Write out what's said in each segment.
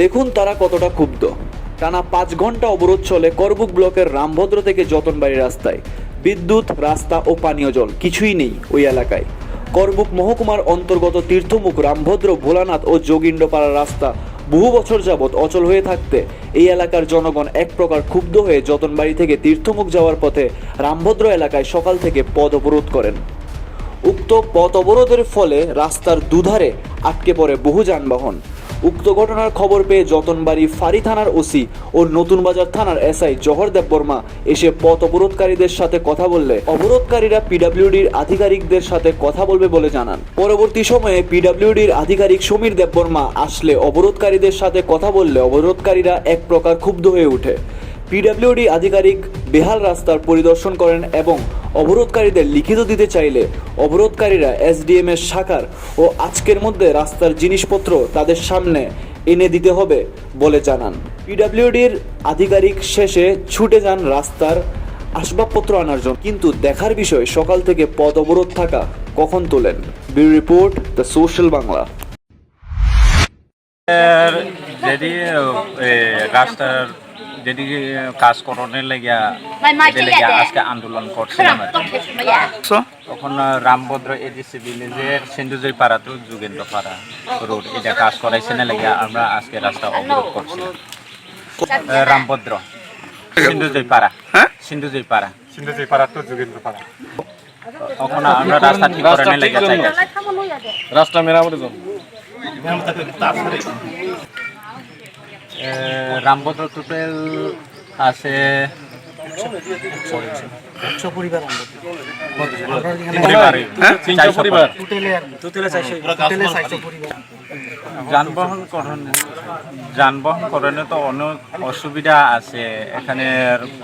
দেখুন তারা কতটা ক্ষুব্ধ। টানা পাঁচ ঘণ্টা অবরোধ চলে করবুক ব্লকের রামভদ্র থেকে যতনবাড়ি রাস্তায়। বিদ্যুৎ, রাস্তা ও পানীয় জল, কিছুই নেই ওই এলাকায়। করবুক মহকুমার অন্তর্গত তীর্থমুখ রামভদ্র, ভোলানাথ ও যোগিন্দ্রপাড়া রাস্তা বহু বছর যাবৎ অচল হয়ে থাকতে এই এলাকার জনগণ এক প্রকার ক্ষুব্ধ হয়ে যতনবাড়ি থেকে তীর্থমুখ যাওয়ার পথে রামভদ্র এলাকায় সকাল থেকে পদ অবরোধ করেন। উক্ত পথ অবরোধের ফলে রাস্তার দুধারে আটকে পড়ে বহু যানবাহন। উক্ত ঘটনার খবর পেয়ে যতনবাড়ি ফাঁড়ি থানার ওসি ও নতুন বাজার থানার এসআই জহর দেববর্মা এসে পথ অবরোধকারীদের সাথে কথা বললে অবরোধকারীরা পিডাব্লিউডির আধিকারিকদের সাথে কথা বলবে বলে জানান। পরবর্তী সময়ে পিডাব্লিউডির আধিকারিক সমীর দেববর্মা আসলে অবরোধকারীদের সাথে কথা বললে অবরোধকারীরা এক প্রকার ক্ষুব্ধ হয়ে ওঠে। পিডাব্লিউডি আধিকারিক বেহাল রাস্তার পরিদর্শন করেন এবং অবরোধকারীদের লিখিত দিতে চাইলে অবরোধকারীরা এসডিএম এর শাখার ও আজকের মধ্যে রাস্তার জিনিসপত্র তাদের সামনে এনে দিতে হবে বলে জানান। পিডাব্লিউডির আধিকারিক শেষে ছুটে যান রাস্তার আসবাবপত্র আনার জন্য। কিন্তু দেখার বিষয়, সকাল থেকে পদ অবরোধ থাকা কখন তোলেন? বি রিপোর্ট, দ্য সোশ্যাল বাংলা। যদি রাস্তার যদি কাজ করণের লাগিয়া দে। আজকে আন্দোলন করছিলাম yeah. তখন রামভদ্র এডিসি ভিলেজের সিন্ধুজয় পাড়া তো যুগেন্দ্র পাড়া রোড এটা কাজ করাইছে না লাগিয়া আমরা আজকে রাস্তা অবরোধ করছিলাম রামভদ্র সিন্ধুজয় পাড়া সিন্ধুজয় পাড়া সিন্ধুজি পাড়া তো যোগেন্দ্র পাড়া তখন আমরা রাস্তা ঠিক করে নিয়ে লাগিয়া চাই রাস্তা মেরামতের জন্য রামভদ্র টোটাল আছে পরিবার পরিবার যানবাহন করণে যানবাহন করণে তো অনেক অসুবিধা আছে। এখানে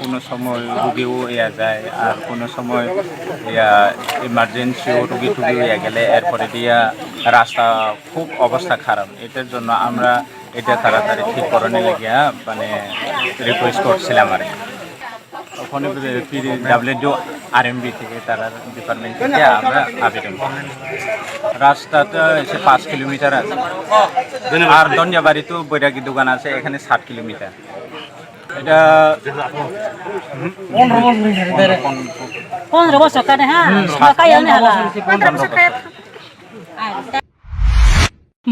কোনো সময় রুগীও ইয়া যায় আর কোনো সময় ইয়া ইমার্জেন্সিও রুগী টুগী ইয়া গেলে এরপরে দিয়া রাস্তা খুব অবস্থা খারাপ। এটার জন্য আমরা এটা তাড়াতাড়ি ঠিক করণে লাগিয়া মানে রিকোয়েস্ট করছিলাম আর। ওখানে ডাব্লিউ আর এম বি থেকে তারা ডিপার্টমেন্ট থেকে আমরা আবেদন করি। রাস্তাটা এসে পাঁচ কিলোমিটার আছে। আর দঞ্জাবাড়ি তো বৈরাগী দোকান আছে এখানে ষাট কিলোমিটার। এটা পনেরো বছর কাটে হ্যাঁ?